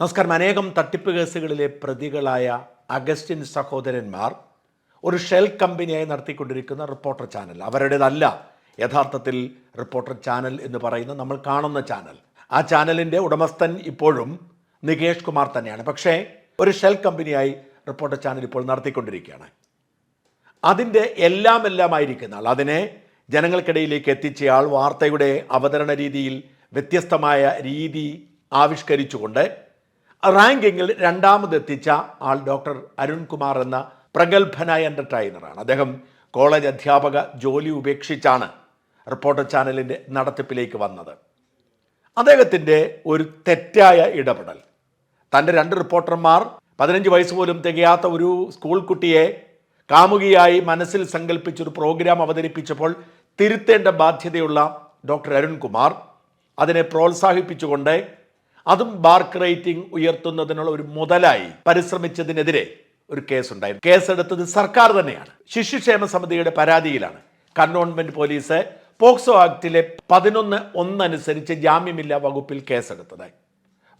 നമസ്കാരം. അനേകം തട്ടിപ്പ് കേസുകളിലെ പ്രതികളായ അഗസ്റ്റിൻ സഹോദരന്മാർ ഒരു ഷെൽ കമ്പനിയായി നടത്തിക്കൊണ്ടിരിക്കുന്ന റിപ്പോർട്ടർ ചാനൽ. അവരുടേതല്ല യഥാർത്ഥത്തിൽ റിപ്പോർട്ടർ ചാനൽ എന്ന് പറയുന്ന നമ്മൾ കാണുന്ന ചാനൽ. ആ ചാനലിന്റെ ഉടമസ്ഥൻ ഇപ്പോഴും നികേഷ് കുമാർ തന്നെയാണ്. പക്ഷേ ഒരു ഷെൽ കമ്പനിയായി റിപ്പോർട്ടർ ചാനൽ ഇപ്പോൾ നടത്തിക്കൊണ്ടിരിക്കുകയാണ്. അതിന്റെ എല്ലാം എല്ലാമായിരിക്കുന്ന ആൾ അതിനെ ജനങ്ങൾക്കിടയിലേക്ക് എത്തിച്ചയാൾ വാർത്തയുടെ അവതരണ രീതിയിൽ വ്യത്യസ്തമായ രീതി ആവിഷ്കരിച്ചുകൊണ്ട് റാങ്കിങ്ങിൽ രണ്ടാമതെത്തിച്ച ആൾ ഡോക്ടർ അരുൺകുമാർ എന്ന പ്രഗത്ഭനായ എന്റർടൈനറാണ് അദ്ദേഹം കോളേജ് അധ്യാപക ജോലി ഉപേക്ഷിച്ചാണ് റിപ്പോർട്ടർ ചാനലിന്റെ നടത്തിപ്പിലേക്ക് വന്നത്. അദ്ദേഹത്തിന്റെ ഒരു തെറ്റായ ഇടപെടൽ. തന്റെ രണ്ട് റിപ്പോർട്ടർമാർ പതിനഞ്ച് വയസ്സ് പോലും തികയാത്ത ഒരു സ്കൂൾ കുട്ടിയെ കാമുകിയായി മനസ്സിൽ സങ്കല്പിച്ചൊരു പ്രോഗ്രാം അവതരിപ്പിച്ചപ്പോൾ തിരുത്തേണ്ട ബാധ്യതയുള്ള ഡോക്ടർ അരുൺകുമാർ അതിനെ പ്രോത്സാഹിപ്പിച്ചുകൊണ്ട് അതും ബാർക്ക് റേറ്റിംഗ് ഉയർത്തുന്നതിനുള്ള ഒരു മുതലായി പരിശ്രമിച്ചതിനെതിരെ ഒരു കേസ് കേസുണ്ടായിരുന്നു. കേസെടുത്തത് സർക്കാർ തന്നെയാണ്. ശിശുക്ഷേമ സമിതിയുടെ പരാതിയിലാണ്. കണ്ടോൺമെന്റ് പോലീസ് പോക്സോ ആക്ടിലെ പതിനൊന്ന് ഒന്നനുസരിച്ച് ജാമ്യമില്ല വകുപ്പിൽ കേസെടുത്തത്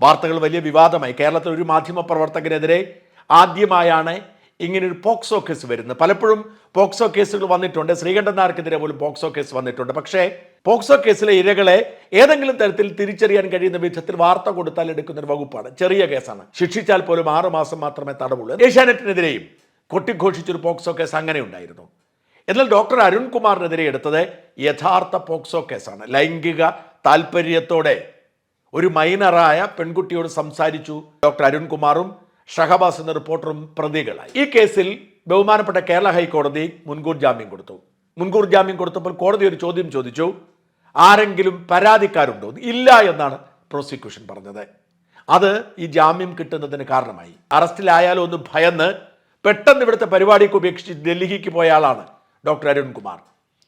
വാർത്തകൾ വലിയ വിവാദമായി. കേരളത്തിൽ ഒരു മാധ്യമ പ്രവർത്തകനെതിരെ ആദ്യമായാണ് ഇങ്ങനൊരു പോക്സോ കേസ് വരുന്നത്. പലപ്പോഴും പോക്സോ കേസുകൾ വന്നിട്ടുണ്ട്. ശ്രീകണ്ഠൻ നായർക്കെതിരെ പോലും പോക്സോ കേസ് വന്നിട്ടുണ്ട്. പക്ഷേ പോക്സോ കേസിലെ ഇരകളെ ഏതെങ്കിലും തരത്തിൽ തിരിച്ചറിയാൻ കഴിയുന്ന വിധത്തിൽ വാർത്ത കൊടുത്താൽ എടുക്കുന്ന ഒരു വകുപ്പാണ്. ചെറിയ കേസാണ്. ശിക്ഷിച്ചാൽ പോലും ആറു മാസം മാത്രമേ തടവുള്ളൂ. ഏഷ്യാനെറ്റിനെതിരെയും കൊട്ടിഘോഷിച്ചൊരു പോക്സോ കേസ് അങ്ങനെ ഉണ്ടായിരുന്നു. എന്നാൽ ഡോക്ടർ അരുൺകുമാറിനെതിരെ എടുത്തത് യഥാർത്ഥ പോക്സോ കേസാണ്. ലൈംഗിക താല്പര്യത്തോടെ ഒരു മൈനറായ പെൺകുട്ടിയോട് സംസാരിച്ചു ഡോക്ടർ അരുൺകുമാറും ഷഹബാസ് എന്ന റിപ്പോർട്ടറും പ്രതികളായി. ഈ കേസിൽ ബഹുമാനപ്പെട്ട കേരള ഹൈക്കോടതി മുൻകൂർ ജാമ്യം കൊടുത്തു. മുൻകൂർ ജാമ്യം കൊടുത്തപ്പോൾ കോടതി ഒരു ചോദ്യം ചോദിച്ചു. ആരെങ്കിലും പരാതിക്കാരുണ്ടോ? ഇല്ല എന്നാണ് പ്രോസിക്യൂഷൻ പറഞ്ഞത്. അത് ഈ ജാമ്യം കിട്ടുന്നതിന് കാരണമായി. അറസ്റ്റിലായാലോ ഒന്ന് ഭയന്ന് പെട്ടെന്ന് ഇവിടുത്തെ പരിപാടിക്ക് ഉപേക്ഷിച്ച് ഡൽഹിക്ക് പോയ ആളാണ് ഡോക്ടർ അരുൺകുമാർ.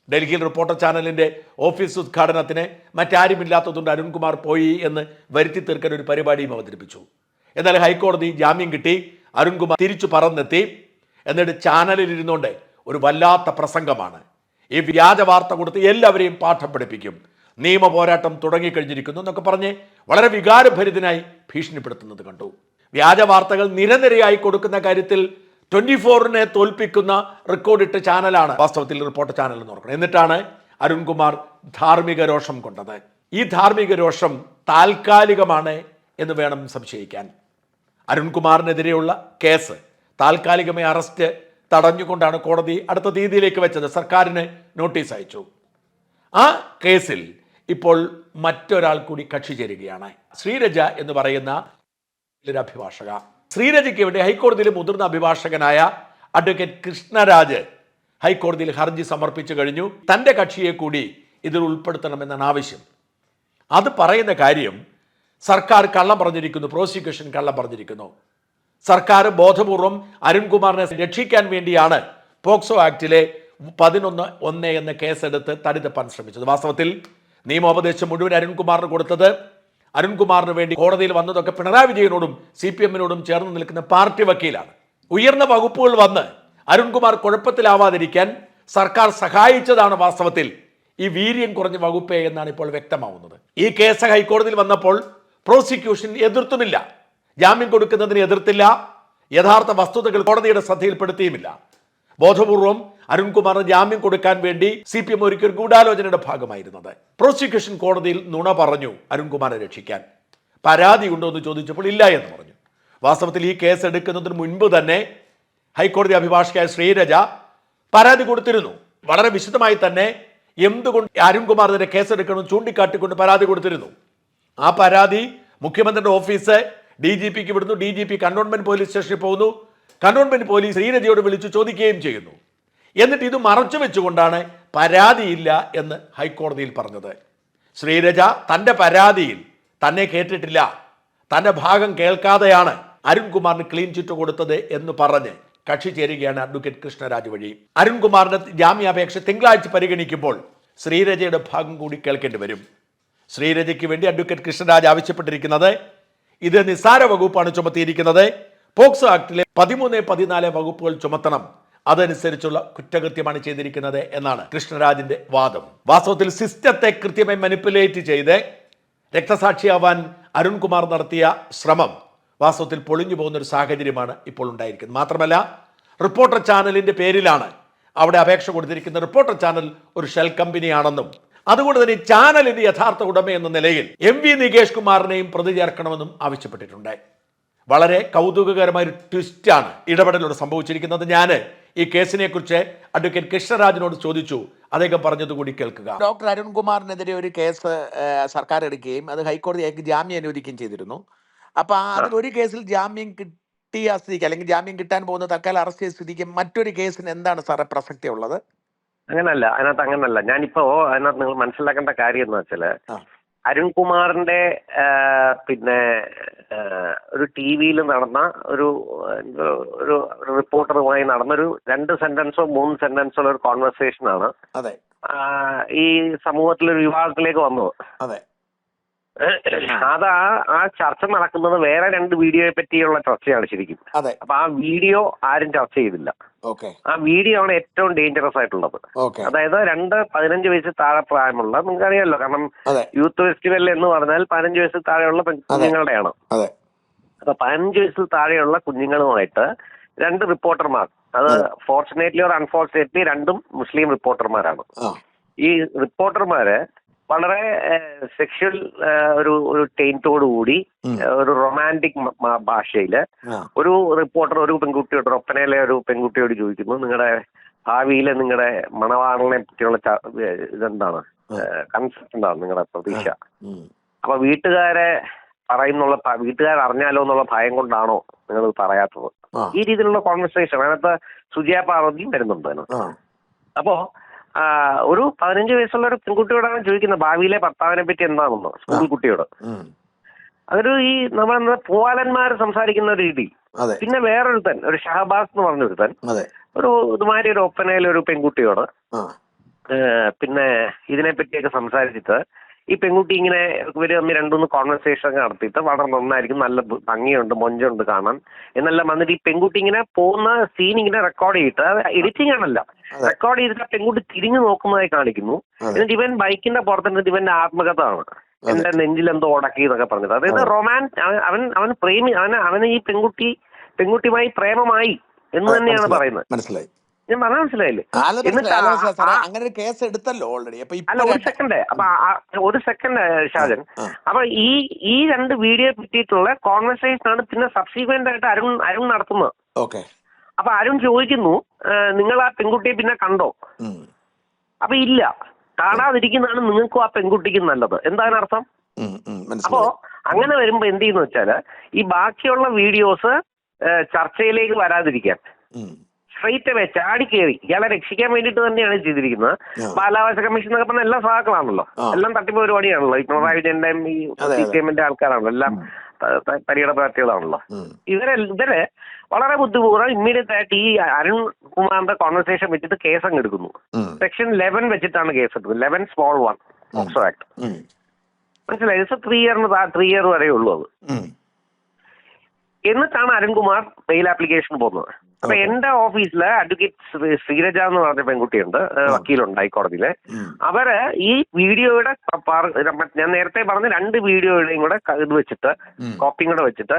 ഡൽഹിയിൽ റിപ്പോർട്ടർ ചാനലിന്റെ ഓഫീസ് ഉദ്ഘാടനത്തിന് മറ്റാരുമില്ലാത്തതുകൊണ്ട് അരുൺകുമാർ പോയി എന്ന് വരുത്തി തീർക്കാൻ ഒരു പരിപാടിയും അവതരിപ്പിച്ചു. എന്നാൽ ഹൈക്കോടതി ജാമ്യം കിട്ടി അരുൺകുമാർ തിരിച്ചു പറന്നെത്തി. എന്നിട്ട് ചാനലിൽ ഇരുന്നുകൊണ്ട് ഒരു വല്ലാത്ത പ്രസംഗമാണ്. ഈ വ്യാജ വാർത്ത കൊടുത്ത് എല്ലാവരെയും പാഠം പഠിപ്പിക്കും. നിയമ പോരാട്ടം തുടങ്ങിക്കഴിഞ്ഞിരിക്കുന്നു എന്നൊക്കെ പറഞ്ഞ് വളരെ വികാരഭരിതനായി ഭീഷണിപ്പെടുത്തുന്നത് കണ്ടു. വ്യാജ വാർത്തകൾ നിരനിരയായി കൊടുക്കുന്ന കാര്യത്തിൽ ട്വന്റി ഫോറിനെ തോൽപ്പിക്കുന്ന റെക്കോർഡിട്ട ചാനലാണ് വാസ്തവത്തിൽ റിപ്പോർട്ട് ചാനൽ എന്ന് ഓർക്കണം. എന്നിട്ടാണ് അരുൺകുമാർ ധാർമ്മിക രോഷം കൊണ്ടത്. ഈ ധാർമ്മിക രോഷം താൽക്കാലികമാണ് എന്ന് വേണം സംശയിക്കാൻ. അരുൺകുമാറിനെതിരെയുള്ള കേസ് താൽക്കാലികമായി അറസ്റ്റ് തടഞ്ഞുകൊണ്ടാണ് കോടതി അടുത്ത തീയതിയിലേക്ക് വെച്ചത്. സർക്കാരിന് നോട്ടീസ് അയച്ചു. ആ കേസിൽ ഇപ്പോൾ മറ്റൊരാൾ കൂടി കക്ഷി ചേരുകയാണ്. ശ്രീരജ എന്ന് പറയുന്ന ഒരു അഭിഭാഷക. ശ്രീരജയ്ക്ക് വേണ്ടി ഹൈക്കോടതിയിലെ മുതിർന്ന അഭിഭാഷകനായ അഡ്വക്കേറ്റ് കൃഷ്ണരാജ് ഹൈക്കോടതിയിൽ ഹർജി സമർപ്പിച്ചു കഴിഞ്ഞു. തന്റെ കക്ഷിയെ കൂടി ഇതിൽ ഉൾപ്പെടുത്തണമെന്നാണ് ആവശ്യം. അത് പറയുന്ന കാര്യം സർക്കാർ കള്ളം പറഞ്ഞിരിക്കുന്നു പ്രോസിക്യൂഷൻ കള്ളം പറഞ്ഞിരിക്കുന്നു. സർക്കാർ ബോധപൂർവം അരുൺകുമാറിനെ രക്ഷിക്കാൻ വേണ്ടിയാണ് പോക്സോ ആക്ടിലെ പതിനൊന്ന് ഒന്ന് എന്ന കേസെടുത്ത് തടിതപ്പാൻ ശ്രമിച്ചത്. വാസ്തവത്തിൽ നിയമോപദേശം മുഴുവൻ അരുൺകുമാറിന് കൊടുത്തത് അരുൺകുമാറിന് വേണ്ടി കോടതിയിൽ വന്നതൊക്കെ പിണറായി വിജയനോടും സി പി എമ്മിനോടും ചേർന്ന് നിൽക്കുന്ന പാർട്ടി വക്കീലാണ്. ഉയർന്ന വകുപ്പുകൾ വന്ന് അരുൺകുമാർ കുഴപ്പത്തിലാവാതിരിക്കാൻ സർക്കാർ സഹായിച്ചതാണ് വാസ്തവത്തിൽ ഈ വീര്യം കുറഞ്ഞ വകുപ്പേ എന്നാണ് ഇപ്പോൾ വ്യക്തമാവുന്നത്. ഈ കേസ് ഹൈക്കോടതിയിൽ വന്നപ്പോൾ പ്രോസിക്യൂഷൻ എതിർത്തുമില്ല. ജാമ്യം കൊടുക്കുന്നതിന് എതിർത്തില്ല. യഥാർത്ഥ വസ്തുതകൾ കോടതിയുടെ ശ്രദ്ധയിൽപ്പെടുത്തിയുമില്ല. ബോധപൂർവം അരുൺകുമാറിന് ജാമ്യം കൊടുക്കാൻ വേണ്ടി സി പി എം ഒരുക്കിയ ഗൂഢാലോചനയുടെ ഭാഗമായിരുന്നത് പ്രോസിക്യൂഷൻ കോടതിയിൽ നുണ പറഞ്ഞു അരുൺകുമാറെ രക്ഷിക്കാൻ. പരാതി ഉണ്ടോ എന്ന് ചോദിച്ചപ്പോൾ ഇല്ല എന്ന് പറഞ്ഞു. വാസ്തവത്തിൽ ഈ കേസ് എടുക്കുന്നതിന് മുൻപ് തന്നെ ഹൈക്കോടതി അഭിഭാഷകയായ ശ്രീരജ പരാതി കൊടുത്തിരുന്നു. വളരെ വിശദമായി തന്നെ എന്തുകൊണ്ട് അരുൺകുമാറിനെതിരെ കേസെടുക്കണം ചൂണ്ടിക്കാട്ടിക്കൊണ്ട് പരാതി കൊടുത്തിരുന്നു. ആ പരാതി മുഖ്യമന്ത്രിയുടെ ഓഫീസ് ഡി ജി പിക്ക് വിടുന്നു D G P cantonment police സ്റ്റേഷനിൽ പോകുന്നു. കണ്ടോൺമെന്റ് പോലീസ് ശ്രീരജയോട് വിളിച്ചു ചോദിക്കുകയും ചെയ്യുന്നു. എന്നിട്ട് ഇത് മറച്ചു വെച്ചുകൊണ്ടാണ് പരാതിയില്ല എന്ന് ഹൈക്കോടതിയിൽ പറഞ്ഞത്. ശ്രീരജ തന്റെ പരാതിയിൽ തന്നെ കേട്ടിട്ടില്ല. തന്റെ ഭാഗം കേൾക്കാതെയാണ് അരുൺകുമാറിന് ക്ലീൻ ചിറ്റ് കൊടുത്തത് എന്ന് പറഞ്ഞ് കക്ഷി ചേരുകയാണ് അഡ്വക്കേറ്റ് കൃഷ്ണരാജ് വഴി. അരുൺകുമാറിന്റെ ജാമ്യാപേക്ഷ തിങ്കളാഴ്ച പരിഗണിക്കുമ്പോൾ ശ്രീരജയുടെ ഭാഗം കൂടി കേൾക്കേണ്ടി വരും. ശ്രീരജയ്ക്ക് വേണ്ടി അഡ്വക്കേറ്റ് കൃഷ്ണരാജ് ആവശ്യപ്പെട്ടിരിക്കുന്നത് ഇത് നിസ്സാര വകുപ്പാണ് ചുമത്തിയിരിക്കുന്നത്. പോക്സോ ആക്ടിലെ പതിമൂന്ന് പതിനാല് വകുപ്പുകൾ ചുമത്തണം. അതനുസരിച്ചുള്ള കുറ്റകൃത്യമാണ് ചെയ്തിരിക്കുന്നത് എന്നാണ് കൃഷ്ണരാജിന്റെ വാദം. വാസ്തവത്തിൽ സിസ്റ്റത്തെ കൃത്യമായി മനിപ്പുലേറ്റ് ചെയ്ത് രക്തസാക്ഷിയാവാൻ അരുൺകുമാർ നടത്തിയ ശ്രമം വാസ്തവത്തിൽ പൊളിഞ്ഞു പോകുന്ന ഒരു സാഹചര്യമാണ് ഇപ്പോൾ ഉണ്ടായിരിക്കുന്നത്. മാത്രമല്ല റിപ്പോർട്ടർ ചാനലിന്റെ പേരിലാണ് അവിടെ അപേക്ഷ കൊടുത്തിരിക്കുന്ന റിപ്പോർട്ടർ ചാനൽ ഒരു ഷെൽ കമ്പനിയാണെന്നും അതുകൊണ്ട് തന്നെ ചാനലിന്റെ യഥാർത്ഥ ഉടമ എന്ന നിലയിൽ എം വി നികേഷ് കുമാറിനെയും പ്രതി ചേർക്കണമെന്നും ആവശ്യപ്പെട്ടിട്ടുണ്ട്. വളരെ കൗതുകകരമായ ഒരു ട്വിസ്റ്റാണ് ഇടപെടലോട് സംഭവിച്ചിരിക്കുന്നത്. ഞാൻ ഈ കേസിനെ കുറിച്ച് അഡ്വക്കേറ്റ് കൃഷ്ണരാജിനോട് ചോദിച്ചു. അദ്ദേഹം പറഞ്ഞത് കൂടി കേൾക്കുക. ഡോക്ടർ അരുൺകുമാറിനെതിരെ ഒരു കേസ് സർക്കാർ എടുക്കുകയും അത് ഹൈക്കോടതി അയക്ക് ജാമ്യം അനുവദിക്കുകയും ചെയ്തിരുന്നു. അപ്പൊ അതിൽ ഒരു കേസിൽ ജാമ്യം കിട്ടിയ സ്ഥിതിക്ക് അല്ലെങ്കിൽ ജാമ്യം കിട്ടാൻ പോകുന്ന തൽക്കാലം അറസ്റ്റ് ചെയ്ത സ്ഥിതിക്ക് മറ്റൊരു കേസിന് എന്താണ് സാറേ പ്രസക്തി ഉള്ളത്? അങ്ങനല്ല അതിനകത്ത് അങ്ങനല്ല. ഞാനിപ്പോ അതിനകത്ത് നിങ്ങൾ മനസ്സിലാക്കേണ്ട കാര്യം എന്ന് വെച്ചാൽ അരുൺകുമാറിന്റെ പിന്നെ ഒരു ടി വിയിൽ നടന്ന ഒരു ഒരു റിപ്പോർട്ടറുമായി നടന്നൊരു രണ്ട് സെന്റൻസോ മൂന്ന് സെന്റൻസോ ഉള്ള ഒരു കോൺവെർസേഷൻ ആണ് ഈ സമൂഹത്തിലൊരു വിവാദത്തിലേക്ക് വന്നത്. അതെ ആ. ആ ചർച്ച നടക്കുന്നത് വേറെ രണ്ട് വീഡിയോയെ പറ്റിയുള്ള ചർച്ചയാണ് ശരിക്കും. അപ്പൊ ആ വീഡിയോ ആരും ചർച്ച ചെയ്തില്ല. ആ വീഡിയോ ആണ് ഏറ്റവും ഡേഞ്ചറസ് ആയിട്ടുള്ളത്. അതായത് രണ്ട് പതിനഞ്ച് വയസ്സ് താഴെ പ്രായമുള്ള നിങ്ങൾക്ക് അറിയാമല്ലോ കാരണം യൂത്ത് ഫെസ്റ്റിവൽ എന്ന് പറഞ്ഞാൽ പതിനഞ്ച് വയസ്സ് താഴെയുള്ള കുഞ്ഞുങ്ങളുടെയാണ്. അപ്പൊ പതിനഞ്ച് വയസ്സിൽ താഴെയുള്ള കുഞ്ഞുങ്ങളുമായിട്ട് രണ്ട് റിപ്പോർട്ടർമാർ അത് ഫോർച്ചുനേറ്റ്ലി ഓർ അൺഫോർച്ചുനേറ്റ്ലി രണ്ടും മുസ്ലിം റിപ്പോർട്ടർമാരാണ്. ഈ റിപ്പോർട്ടർമാര് വളരെ സെക്ഷൽ ഒരു ഒരു ടൈന്റോട് കൂടി ഒരു റൊമാന്റിക് ഭാഷയിൽ ഒരു റിപ്പോർട്ടർ ഒരു പെൺകുട്ടിയോട് ഒപ്പനയിലെ ഒരു പെൺകുട്ടിയോട് ചോദിക്കുന്നു നിങ്ങളുടെ ഭാവിയിലെ നിങ്ങളുടെ മണവാളനെ പറ്റിയുള്ള ഇതെന്താണ്? കൺസെപ്റ്റ് എന്താണ് നിങ്ങളുടെ പ്രതീക്ഷ. അപ്പൊ വീട്ടുകാരെ പറയുന്നുള്ള വീട്ടുകാർ അറിഞ്ഞാലോ എന്നുള്ള ഭയം കൊണ്ടാണോ നിങ്ങൾ പറയാത്തത്? ഈ രീതിയിലുള്ള കോൺവെർസേഷൻ അതിനകത്ത് സുജയ പാർവതിയും വരുന്നുണ്ട് അതിനകത്ത്. അപ്പോ ഒരു പതിനഞ്ച് വയസ്സുള്ള ഒരു പെൺകുട്ടിയോടാണ് ചോദിക്കുന്നത് ഭാവിയിലെ ഭർത്താവിനെ പറ്റി എന്താണെന്ന് സ്കൂൾ കുട്ടിയോട്. അതൊരു ഈ നമ്മുടെ പൂവാലന്മാർ സംസാരിക്കുന്ന രീതി. പിന്നെ വേറൊരുത്തൻ ഒരു ഷഹബാസ് എന്ന് പറഞ്ഞൊരുത്തൻ ഒരു ഇതുമാതിരി ഒരു ഒപ്പനയിലൊരു പെൺകുട്ടിയോട് പിന്നെ ഇതിനെ പറ്റിയൊക്കെ സംസാരിച്ചിട്ട് ഈ പെൺകുട്ടി ഇങ്ങനെ ഇവർ തമ്മിൽ രണ്ടുമൂന്ന് കോൺവെർസേഷൻ ഒക്കെ നടത്തിയിട്ട് വളരെ നന്നായിരിക്കും നല്ല ഭംഗിയുണ്ട് മൊഞ്ചുണ്ട് കാണാൻ. എന്നെല്ലാം വന്നിട്ട് ഈ പെൺകുട്ടി ഇങ്ങനെ പോകുന്ന സീൻ ഇങ്ങനെ റെക്കോർഡ് ചെയ്തിട്ട് എഡിറ്റിംഗ് ആണല്ല. റെക്കോർഡ് ചെയ്തിട്ട് ആ പെൺകുട്ടി തിരിഞ്ഞു നോക്കുന്നതായി കാണിക്കുന്നു. എന്നിട്ട് ഇവൻ ബൈക്കിന്റെ പുറത്തിട്ട് ഇവന്റെ ആത്മകഥ ആണ് എന്റെ നെഞ്ചിൽ എന്തോ ഉടക്കി എന്നൊക്കെ പറഞ്ഞത് അതായത് അതെ. റൊമാൻസ് അവൻ അവൻ പ്രേമി അവൻ അവന് ഈ പെൺകുട്ടി പെൺകുട്ടിയുമായി പ്രേമമായി എന്ന് തന്നെയാണ് പറയുന്നത്. മനസ്സിലായി. ഞാൻ പറഞ്ഞ മനസ്സിലായില്ലേ? അങ്ങനെ ഒരു കേസ് എടുത്തല്ലോ ഓൾറെഡി അല്ല ഒരു സെക്കൻഡ് അപ്പൊ ഒരു സെക്കൻഡ് ഷാജൻ. അപ്പൊ ഈ ഈ രണ്ട് വീഡിയോ പറ്റിയിട്ടുള്ള കോൺവെർസേഷൻ ആണ് പിന്നെ സബ്സീക്വന്റ് ആയിട്ട് അരുൺ അരുൺ നടത്തുന്നത്. ഓക്കെ അപ്പൊ അരുൺ ചോദിക്കുന്നു നിങ്ങൾ ആ പെൺകുട്ടിയെ പിന്നെ കണ്ടോ. അപ്പൊ ഇല്ല. കാണാതിരിക്കുന്നതാണ് നിങ്ങൾക്കും ആ പെൺകുട്ടിക്കും നല്ലത്. എന്താണ് അർത്ഥം? അപ്പോ അങ്ങനെ വരുമ്പോ എന്ത് ചെയ്യുന്ന വെച്ചാൽ ഈ ബാക്കിയുള്ള വീഡിയോസ് ചർച്ചയിലേക്ക് വരാതിരിക്കാൻ. ഉം. സ്ട്രൈറ്റ് അവേ ചാടി കയറി ഇയാളെ രക്ഷിക്കാൻ വേണ്ടിയിട്ട് തന്നെയാണ് ചെയ്തിരിക്കുന്നത്. ബാലാവകാശ കമ്മീഷൻ എന്നൊക്കെ പറഞ്ഞ എല്ലാ സഹാക്കളാണല്ലോ എല്ലാം തട്ടിപ്പ് പരിപാടിയാണല്ലോ. ഈ പിണറായി വിജയന്റെയും ഈ സി പി എമ്മിന്റെ ആൾക്കാരാണല്ലോ. എല്ലാം പരിഗണ പാർട്ടികളാണല്ലോ ഇവരെ ഇവരെ വളരെ ബുദ്ധിപൂർവം ഇമ്മീഡിയറ്റ് ആയിട്ട് ഈ അരുൺ കുമാറിന്റെ കോൺവെർസേഷൻ വെച്ചിട്ട് കേസ് അങ്ങ് എടുക്കുന്നു. സെക്ഷൻ ലെവൻ വെച്ചിട്ടാണ് കേസ് എടുക്കുന്നത്. Eleven small one POCSO act. മനസ്സിലായി? ത്രീ ഇയറിന് ത്രീ ഇയർ വരെ ഉള്ളൂ അത്. എന്നിട്ടാണ് അരുൺകുമാർ മെയിൽ ആപ്ലിക്കേഷൻ പോകുന്നത് അപ്പൊ. എന്റെ ഓഫീസിൽ അഡ്വക്കേറ്റ് ശ്രീരജ എന്ന് പറഞ്ഞ പെൺകുട്ടിയുണ്ട് വക്കീലുണ്ട് ഹൈക്കോടതിയിൽ. അവർ ഈ വീഡിയോയുടെ ഞാൻ നേരത്തെ പറഞ്ഞ രണ്ട് വീഡിയോയുടെയും കൂടെ ഇത് വെച്ചിട്ട്. കോപ്പിയും കൂടെ വെച്ചിട്ട്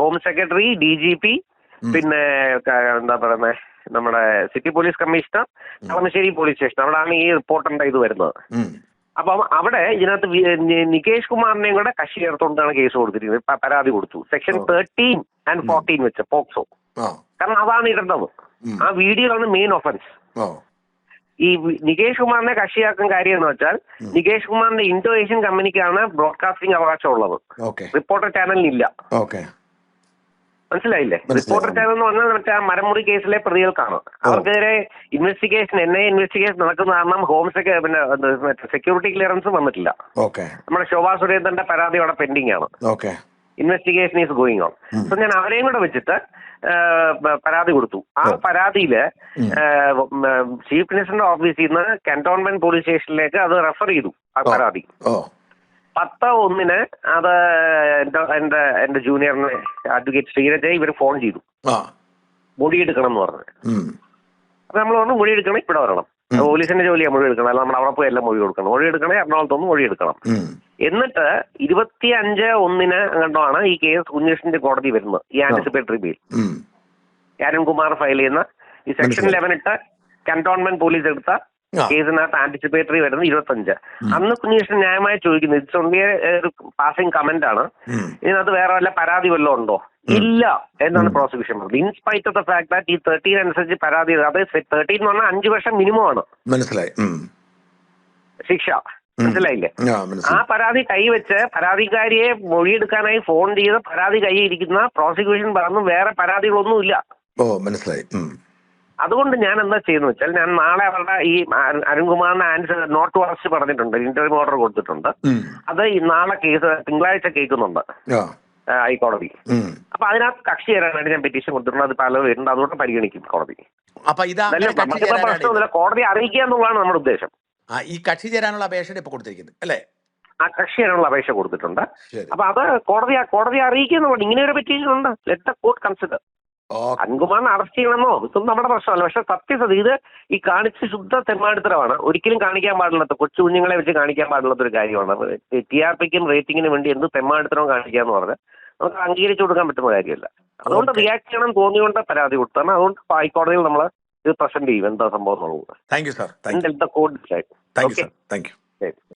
home secretary D G P പിന്നെ എന്താ പറയുന്നത് നമ്മുടെ city police commissioner Kalamassery police station അവിടെയാണ് ഈ റിപ്പോർട്ടറിന്റെ ഇത് വരുന്നത്. അപ്പം അവിടെ ഇതിനകത്ത് നികേഷ് കുമാറിനെയും കൂടെ കക്ഷി ചേർത്തുകൊണ്ടാണ് കേസ് കൊടുത്തിരിക്കുന്നത്. പരാതി കൊടുത്തു. സെക്ഷൻ തേർട്ടീൻ ആൻഡ് ഫോർട്ടീൻ വെച്ച് പോക്സോ. കാരണം അതാണ് ഇടേണ്ടത്. ആ വീഡിയോ ആണ് മെയിൻ ഒഫൻസ് ഈ നികേഷ് കുമാറിനെ കക്ഷിയാക്കാൻ കാര്യം എന്ന് വെച്ചാൽ നികേഷ് കുമാറിന്റെ ഇൻഡോ ഏഷ്യൻ കമ്പനിക്കാണ് ബ്രോഡ്കാസ്റ്റിംഗ് അവകാശം ഉള്ളത് റിപ്പോർട്ടർ ചാനലിനില്ല മനസ്സിലായില്ലേ? റിപ്പോർട്ടർ ചാനൽ എന്ന് പറഞ്ഞാൽ മറ്റേ ആ മരമുറി കേസിലെ പ്രതികൾക്കാണ്. അവർക്കെതിരെ ഇൻവെസ്റ്റിഗേഷൻ എൻ ഐ ഇൻവെസ്റ്റിഗേഷൻ നടക്കുന്ന കാരണം ഹോം സെക്ര പിന്നെ സെക്യൂരിറ്റി ക്ലിയറൻസ് വന്നിട്ടില്ല. നമ്മുടെ ശോഭാ സുരേന്ദ്രന്റെ പരാതി അവിടെ പെൻഡിംഗ് ആണ്. ഇൻവെസ്റ്റിഗേഷൻ ഈസ് ഗോയിങ് ഓൺ അപ്പൊ ഞാൻ അവരെയും കൂടെ വെച്ചിട്ട് പരാതി കൊടുത്തു. ആ പരാതിയിൽ ചീഫ് മിനിസ്റ്ററിന്റെ ഓഫീസിൽ നിന്ന് കന്റോൺമെന്റ് പോലീസ് സ്റ്റേഷനിലേക്ക് അത് റെഫർ ചെയ്തു ആ പരാതി. പത്ത് ഒന്നിന് അത് എന്റെ എന്റെ എന്റെ ജൂനിയറിനെ അഡ്വക്കേറ്റ് ശ്രീരജയെ ഇവർ ഫോൺ ചെയ്തു. മൊഴി എടുക്കണം എന്ന് പറഞ്ഞു. അപ്പൊ നമ്മൾ പറഞ്ഞു മൊഴി എടുക്കണം ഇവിടെ വരണം. പോലീസിന്റെ ജോലിയാണ് മൊഴി എടുക്കണം അല്ല നമ്മൾ അവിടെ പോയി എല്ലാം മൊഴി കൊടുക്കണം. മൊഴി എടുക്കണേ എറണാകുളത്തൊന്ന് മൊഴി എടുക്കണം എന്നിട്ട് ഇരുപത്തി അഞ്ച് ഒന്നിന് കണ്ടാണ് ഈ കേസ് കുഞ്ഞേഷിന്റെ കോടതി വരുന്നത് ഈ ആന്റിസിപ്പേറ്ററി ബിൽ ഉം. കുമാർ ഫയൽ ചെയ്യുന്ന ഈ സെക്ഷൻ. ലെവൻ ഇട്ട് കന്റോൺമെന്റ് പോലീസ് എടുത്ത ആ. കേസിനകത്ത് ആന്റിസിപ്പേറ്ററി വരുന്നത് ഇരുപത്തഞ്ച്. അന്ന് കുഞ്ഞേഷൻ ന്യായമായി ചോദിക്കുന്നു ഇറ്റ്സ് ഓൺലി ഒരു പാസിംഗ് കമന്റ് ആണ്. ഇതിനകത്ത് വേറെ വല്ല പരാതി വല്ലതും ഉണ്ടോ? ഇല്ല എന്നാണ് പ്രോസിക്യൂഷൻ പറഞ്ഞത്. In spite of the fact that ഈ തേർട്ടീൻ അനുസരിച്ച് പരാതി അതായത് തേർട്ടീൻ എന്ന് പറഞ്ഞാൽ അഞ്ച് വർഷം മിനിമം ആണ്. മനസ്സിലായി. ശിക്ഷ. മനസ്സിലായില്ലേ? ആ പരാതി കൈവച്ച് പരാതിക്കാരിയെ മൊഴിയെടുക്കാനായി ഫോൺ ചെയ്ത് പരാതി കൈയിരിക്കുന്ന പ്രോസിക്യൂഷൻ പറഞ്ഞു. വേറെ പരാതികളൊന്നുമില്ല. ഓ മനസ്സിലായി. അതുകൊണ്ട് ഞാൻ എന്താ ചെയ്യുന്നത് വെച്ചാൽ ഞാൻ നാളെ അവരുടെ ഈ അരുൺ- അരുൺകുമാറിന്റെ ആൻസർ നോട്ട് ടു അറസ്റ്റ് പറഞ്ഞിട്ടുണ്ട് ഇന്റർവ്യൂ ഓർഡർ കൊടുത്തിട്ടുണ്ട്. അത് ഈ നാളെ കേസ് തിങ്കളാഴ്ച കേൾക്കുന്നുണ്ട്. ഹൈക്കോടതി. അപ്പൊ അതിനകത്ത് കക്ഷി ചേരാനായിട്ട് ഞാൻ പെറ്റീഷൻ കൊടുത്തിട്ടുണ്ട് അത് പല വരുന്നുണ്ട് അതുകൊണ്ട് പരിഗണിക്കും കോടതി. അപ്പൊ പ്രശ്നമൊന്നുമില്ല കോടതി അറിയിക്കുക എന്നുള്ളതാണ് നമ്മുടെ ഉദ്ദേശം. ഈ കക്ഷി ചേരാനുള്ള അപേക്ഷ ഇപ്പൊ കൊടുത്തിരിക്കുന്നത് അല്ലേ? ആ കക്ഷി ചേരാനുള്ള അപേക്ഷ കൊടുത്തിട്ടുണ്ട്. അപ്പൊ അത് കോടതി കോടതി അറിയിക്കുന്നുണ്ട് ഇങ്ങനെ ഒരു പെറ്റീഷൻ ഉണ്ട്. ലെറ്റ് ദ കോർട്ട് കൺസിഡർ അൻകുമാറിനെ അറസ്റ്റ് ചെയ്യണമെന്നോ ഇതൊന്നും നമ്മുടെ പ്രശ്നമല്ല. പക്ഷെ സത്യസത് ഇത് ഈ കാണിച്ച ശുദ്ധ തെമ്മാടിത്തരമാണ്. ഒരിക്കലും കാണിക്കാൻ പാടില്ലാത്ത കൊച്ചു കുഞ്ഞുങ്ങളെ വെച്ച് കാണിക്കാൻ പാടില്ലാത്ത ഒരു കാര്യമാണ്. ടി ആർ പിക്കും റേറ്റിംഗിനും വേണ്ടി എന്ത് തെമ്മാടിത്തരവും എന്ന് പറഞ്ഞാൽ നമുക്ക് അംഗീകരിച്ചു കൊടുക്കാൻ പറ്റുന്ന കാര്യമല്ല. അതുകൊണ്ട്. റിയാക്ട് ചെയ്യണം തോന്നിയോണ്ട് പരാതി കൊടുത്താണ് അതുകൊണ്ട് ഹൈക്കോടതിയിൽ നമ്മൾ ഇത് പ്രസന്റ് ചെയ്യും. എന്താ സംഭവം എന്നുള്ളത്. Thank you sir thank you thank you